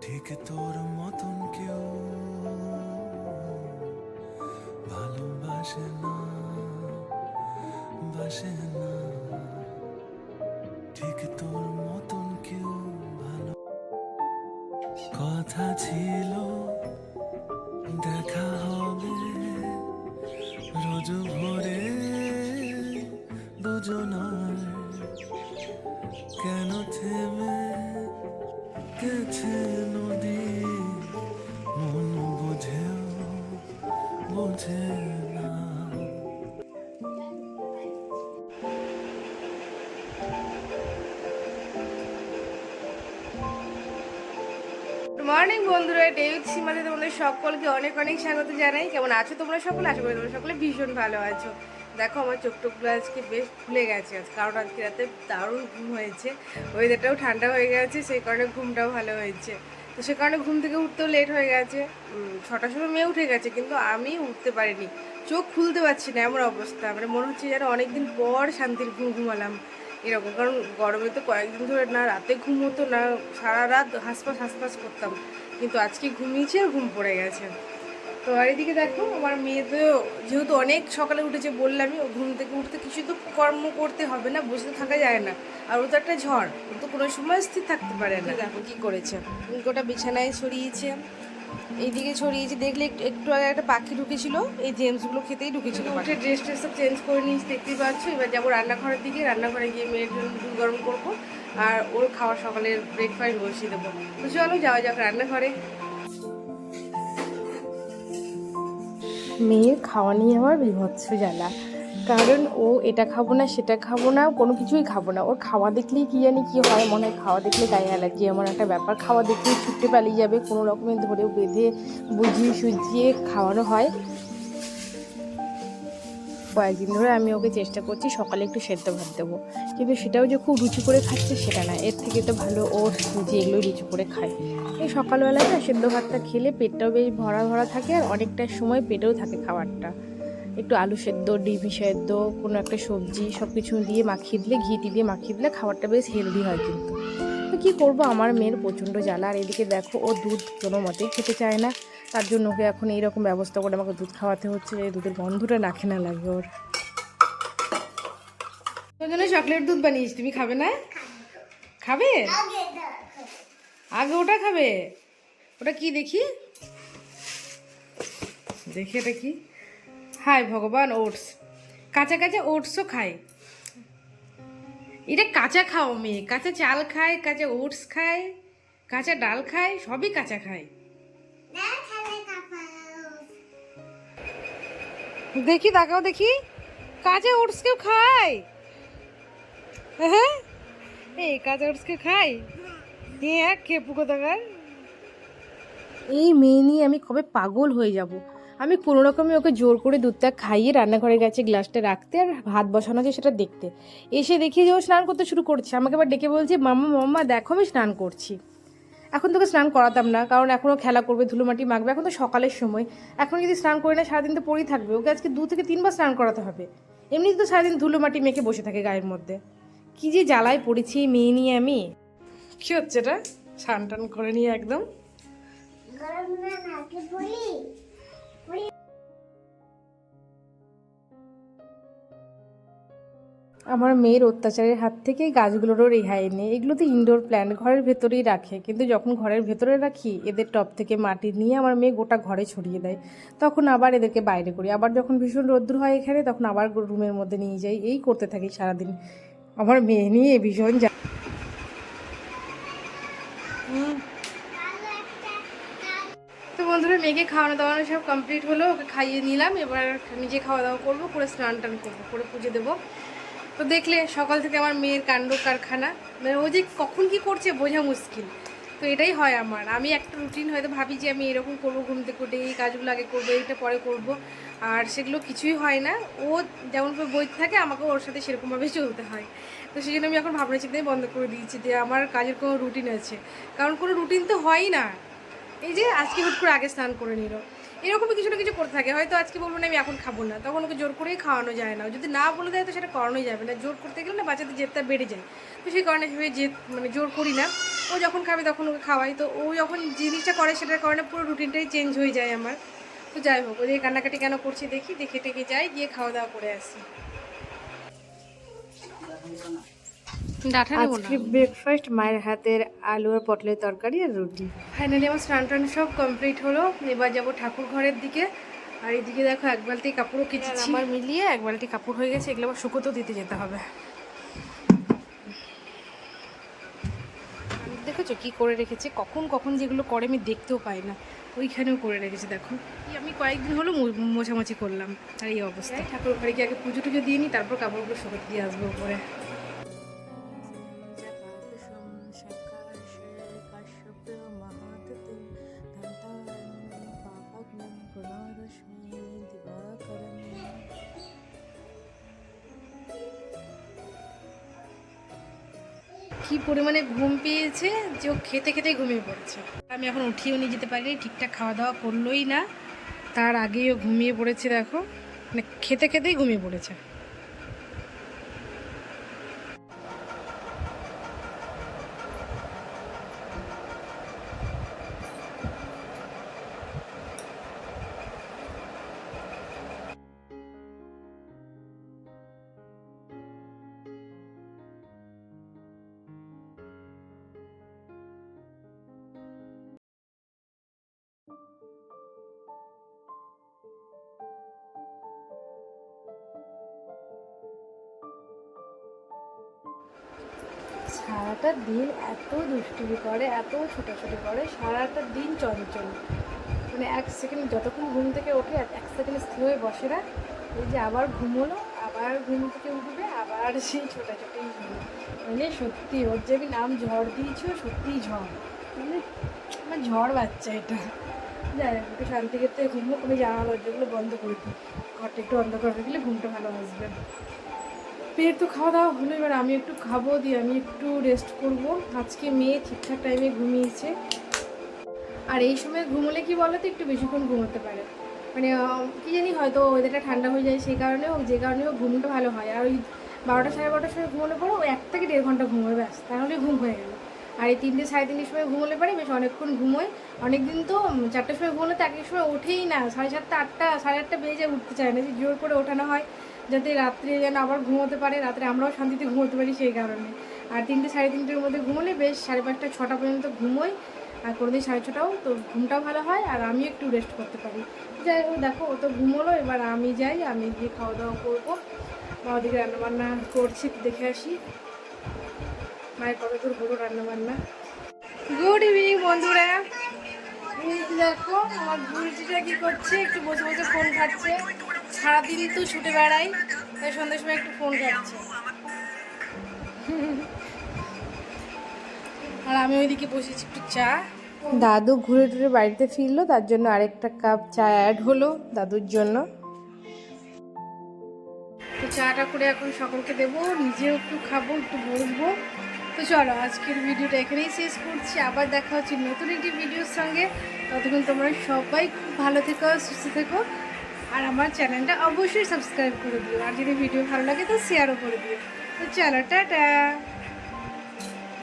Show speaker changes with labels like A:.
A: ঠিক তোর মতন কেউ ভালোবাসে না, বাসে না। ঠিক তোর মতন কেউ ভালো কথা ছিল, দেখা গেছে নদী, মন বুঝেও বোঝে না।
B: মর্নিং বন্ধুরা। ডেভিড সীমাতে তোমাদের সকলকে অনেক অনেক স্বাগত জানাই। কেমন আছো তোমরা সকলে? আশা করি তোমরা সকলে ভীষণ ভালো আছো। দেখো আমার চোখ টোকগুলো আজকে বেশ খুলে গেছে। আজ কারণ আজকে রাতে দারুণ ঘুম হয়েছে। ওয়েদারটাও ঠান্ডা হয়ে গেছে, সেই কারণে ঘুমটাও ভালো হয়েছে। তো সে কারণে ঘুম থেকে উঠতেও লেট হয়ে গেছে। ছটার সময় মেয়ে উঠে গেছে, কিন্তু আমি উঠতে পারিনি। চোখ খুলতে পারছি না, এমন অবস্থা। মানে মনে হচ্ছে যেন অনেকদিন পর শান্তির ঘুম ঘুমালাম এরকম। কারণ গরমে তো কয়েকদিন ধরে না, রাতে ঘুম হতো না, সারা রাত হাসপাস হাসপাস করতাম। কিন্তু আজকে ঘুমিয়েছি আর ঘুম পড়ে গেছে। তো আর এদিকে দেখো আমার মেয়ে তো যেহেতু অনেক সকালে উঠেছে বললামই ও ঘুম থেকে উঠতে কিছু তো কর্ম করতে হবে না বসে থাকা যায় না। আর ও তো একটা ঝড় ও তো কোনো সময় স্থির থাকতে পারে না। দেখো কি করেছে। গোটা বিছানায় ছড়িয়েছে এইদিকে ছড়িয়েছি দেখলে একটু- একটু আগে একটা পাখি ঢুকেছিল এই জেমসগুলো খেতেই ঢুকেছিল উঠে ড্রেস ট্রেস সব চেঞ্জ করে নিয়েছি দেখতেই পাচ্ছ? এবার যাব রান্নাঘরের দিকে রান্নাঘরে গিয়ে মেয়ের জন্য দুধ গরম করব আর ওর খাওয়ার সকালের ব্রেকফাস্ট বসিয়ে দেবো। তো চলো যাওয়া যাক রান্নাঘরে। মেয়ের খাওয়া নিয়ে আমার বিভৎস জ্বালা। কারণ ও এটা খাব না, সেটা খাব না, কোনো কিছুই খাব না। ওর খাওয়া দেখলেই কী জানি কী হয়, মনে হয় খাওয়া দেখলে গায়ে অ্যালার্জি। এমন একটা ব্যাপার, খাওয়া দেখলেই ছুটতে পালিয়ে যাবে। কোনো রকমের ধরে বেঁধে বুঝিয়ে সুঝিয়ে খাওয়ানো হয়। কয়েকদিন ধরে আমি ওকে চেষ্টা করছি সকালে একটু সেদ্ধ ভাত দেবো। কিন্তু সেটাও যে খুব রুচি করে খাচ্ছে সেটা না। এর থেকে তো ভালো সুজি এগুলো রুচি করে খায়। এই সকালবেলায় না সেদ্ধ ভাতটা খেলে পেটটাও বেশ ভরা ভরা থাকে আর অনেকটা সময় পেটেও থাকে খাবারটা। একটু আলু সেদ্ধ, ডিম সেদ্ধ, কোনো একটা সবজি সব কিছু দিয়ে মাখিয়ে দিলে ঘিটি দিয়ে মাখিয়ে দিলে খাবারটা বেশ হেলদি হয় কিন্তু। তো কী করব? আমার মেয়ের প্রচণ্ড জ্বালা। আর এদিকে দেখো ও দুধ কোনো মতেই খেতে চায় না। তার জন্য ওকে এখন এইরকম ব্যবস্থা করে আমাকে দুধ খাওয়াতে হচ্ছে দুধের গন্ধটা নাকে না লাগে ওর। জন্য চকলেট দুধ বানিয়েছি, তুমি খাবে না? খাবে? আগে ওটা খাবে। ওটা কি দেখি? দেখি এটা কি? হাই ভগবান, ওটস। কাঁচা কাঁচা ওটসও খায়। এটা কাঁচা খাও মেয়ে, কাঁচা চাল খায়, কাঁচা ওটস খায়, কাঁচা ডাল খায়, সবই কাঁচা খায়। দেখি, তাকাও দেখি। কাঁচা ওটস কেউ খায়? হ্যাঁ? এই কাঁচা ওটস কেউ খায়? হ্যাঁ খেপু কোথাকার? এই মেয়ে নিয়ে আমি কবে পাগল হয়ে যাব? আমি কোনো রকমে ওকে জোর করে দুধটা খাইয়ে রান্নাঘরে গেছে গ্লাসটা রাখতে আর ভাত বসানো আছে সেটা দেখতে। এসে দেখি যে ও স্নান করতে শুরু করছে। আমাকে আবার ডেকে বলছে মাম্মা মাম্মা দেখো আমি স্নান করছি। এখন তোকে স্নান করাতাম না, কারণ এখনও খেলা করবে, ধুলোমাটি মাখবে, এখন তো সকালের সময়। এখন যদি স্নান করে না, সারাদিন তো পরেই থাকবে, ওকে আজকে দু থেকে তিনবার স্নান করাতে হবে। এমনি তো সারাদিন ধুলোমাটি মেখে বসে থাকে গায়ের মধ্যে। কি যে জ্বালায় পড়েছি মেয়ে নিয়ে আমি। কী হচ্ছে এটা? স্নান টান করে নিয়ে একদম। আমার মেয়ের অত্যাচারের হাত থেকে গাছগুলোরও রেহাই নেই। এগুলো তো ইনডোর প্ল্যান্ট ঘরের ভেতরেই রাখে। কিন্তু যখন ঘরের ভেতরে রাখি এদের টপ থেকে মাটি নিয়ে আমার মেয়ে গোটা ঘরে ছড়িয়ে দেয়। তখন আবার এদেরকে বাইরে করি। আবার যখন ভীষণ রোদ্দুর হয় এখানে তখন আবার রুমের মধ্যে নিয়ে যাই। এই করতে থাকি সারাদিন। আমার মেয়ে নিয়ে ভীষণ যা বন্ধুরা মেয়েকে খাওয়ানো দাওয়ানো সব কমপ্লিট হলো। ওকে খাইয়ে নিলাম। এবার নিজে খাওয়া দাওয়া করব করে স্নান টান করব করে পুজো দেবো। তো দেখলে সকাল থেকে আমার মেয়ের কাণ্ড কারখানা। মানে ও যে কখন কি করছে বোঝা মুশকিল। তো এটাই হয় আমার। আমি একটা রুটিন হয়তো ভাবি যে আমি এরকম করব, ঘুম থেকে উঠে এই কাজগুলো আগে করব, এইটা পরে করব। আর সেগুলো কিছুই হয় না। ও যেমন বই থাকে আমাকে ওর সাথে সেরকমভাবে চলতে হয়। তো সেই জন্য আমি এখন ভাবনা চিন্তাই বন্ধ করে দিয়েছি যে আমার কাজের কোনো রুটিন আছে। কারণ কোনো রুটিন তো হয়ই না। এই যে আজকে হুট করে আগে স্নান করে নিল। এরকমই কিছু না কিছু করে থাকে। হয়তো আজকে বলব না, আমি এখন খাব না। তখন ওকে জোর করেই খাওয়ানো যায় না। যদি না বলে দেয়, তো সেটা করানোই যাবে না। জোর করতে গেলে না বাচ্চাদের জেদটা বেড়ে যায়। তো সেই কারণে ভেবে জেদ মানে জোর করি না। ও যখন খাবে তখন ওকে খাওয়াই। তো ও যখন জিনিসটা করে সেটার কারণে পুরো রুটিনটাই চেঞ্জ হয়ে যায় আমার। তো যাই হোক, ওদের কান্নাকাটি কেন করছি দেখি, দেখে টেকে যাই, গিয়ে খাওয়া দাওয়া করে আসি। আজকে ব্রেকফাস্ট মায়ের হাতের আলু আর পটলের তরকারি আর রুটি। ফাইনালি আমার স্নান টান সব কমপ্লিট হলো। এবার যাব ঠাকুর ঘরের দিকে। আর এদিকে দেখো এক বালতি কাপড়ও কিছু আমার মিলিয়ে এক বালতি কাপড় হয়ে গেছে এগুলো আবার শুকোতেও দিতে যেতে হবে। দেখেছ কি করে রেখেছে? কখন কখন যেগুলো করে আমি দেখতেও পাই না। ওইখানেও করে রেখেছে দেখো। আমি কয়েকদিন হলো মো- মোছামাছি করলাম। আর এই অবস্থায় ঠাকুর ঘরে গিয়ে আগে পুজো টুজো দিয়ে নিই তারপর কাপড়গুলো শুকোতে দিয়ে আসব উপরে। কি পরিমাণে ঘুম পেয়েছে যে ও খেতে খেতেই ঘুমিয়ে পড়েছে। আমি এখন উঠিয়েও নিয়ে যেতে পারিনি, ঠিকঠাক খাওয়া দাওয়া করলোই না। তার আগেই ও ঘুমিয়ে পড়েছে দেখো মানে খেতে খেতেই ঘুমিয়ে পড়েছে। সারাটা দিন এত দুষ্টুমি করে এত ছোটাছুটি করে সারাটা দিন চঞ্চল। মানে এক সেকেন্ড যতক্ষণ ঘুম থেকে ওঠে এক- সেকেন্ড স্থির হয়ে বসে না। এই যে আবার ঘুমোলো আবার ঘুম থেকে উঠবে আবার সেই ছোটাছুটি মানে সত্যি ওর যে আমি নাম ঝড় দিয়েছি সত্যিই ঝড়। মানে আমার ঝড় বাচ্চা এটা। যাই হোক, একটু শান্তি করতে ঘুমবো তুমি জানালা দরজাগুলো বন্ধ করে দিই। ঘরটা একটু অন্ধকার হয়ে গেলে ঘুমটা ভালো আসবে। পেট তো খাওয়া দাওয়া হলো, এবার আমি একটু খাব, দিয়ে আমি একটু রেস্ট করব। আজকে মেয়ে ঠিকঠাক টাইমে ঘুমিয়েছে। আর এই সময় ঘুমোলে কি বলো তো একটু বেশিক্ষণ ঘুমোতে পারে। মানে কি জানি হয়তো ওয়েদারটা ঠান্ডা হয়ে যায়, সেই কারণে ও যে কারণে ও ঘুমটা ভালো হয়। আর ওই বারোটা সাড়ে বারোটার সময় ঘুমোলে পরে ও এক থেকে দেড় ঘণ্টা ঘুমোয়, ব্যাস, তাহলে ঘুম হয়ে গেল। আর এই তিনটে সাড়ে তিনটের সময় ঘুমোলে পারে, বেশ অনেকক্ষণ ঘুমোয়। অনেকদিন তো চারটের সময় ঘুমোলে তো একই সময় ওঠেই না, সাড়ে সাতটা, আটটা, সাড়ে আটটা বেজে উঠতে চায় না, যে জোর করে ওঠানো হয়। যাতে রাত্রে যেন আবার ঘুমোতে পারে, রাত্রে আমরাও শান্তিতে ঘুমোতে পারি সেই কারণে। আর তিনটে সাড়ে তিনটের মধ্যে ঘুমোলে বেশ সাড়ে পাঁচটা, ছটা পর্যন্ত ঘুমোই, আর কোনোদিন সাড়ে ছটাও, তো ঘুমটাও ভালো হয়, আর আমি একটু রেস্ট করতে পারি। যাই হোক, দেখো, ও তো ঘুমোলো, এবার আমি যাই, আমি গিয়ে খাওয়া দাওয়া করব। মা ওদিকে রান্নাবান্না করছি দেখে আসি। মায়ের কত দূর হলো রান্নাবান্না। গুড ইভিনিং বন্ধুরা। দেখো, আমার বুড়িটা কি করছে, একটু বসে বসে ফোন খাচ্ছে সারাদিন তো ছুটে বেড়াই তাই সন্ধ্যের সময় একটু ফোন খাচ্ছে আর আমি ওইদিকে বসেছি একটু চা। দাদু ঘুরে টুরে বাড়িতে ফিরলো তার জন্য আরেকটা কাপ চা অ্যাড হলো দাদুর জন্য। তো চাটা করে এখন সকলকে দেবো নিজেও একটু খাব একটু বসবো। তো চলো আজকের ভিডিওটা এখানেই শেষ করছি। আবার দেখা হচ্ছে নতুন একটি ভিডিওর সঙ্গে। ততক্ষণ তোমরা সবাই খুব ভালো থেকো সুস্থ থেকো। আর আমার চ্যানেলটা অবশ্যই সাবস্ক্রাইব করে দিও। আর যদি ভিডিও ভালো লাগে তো শেয়ারও করে দিও। তো চলো, টাটা!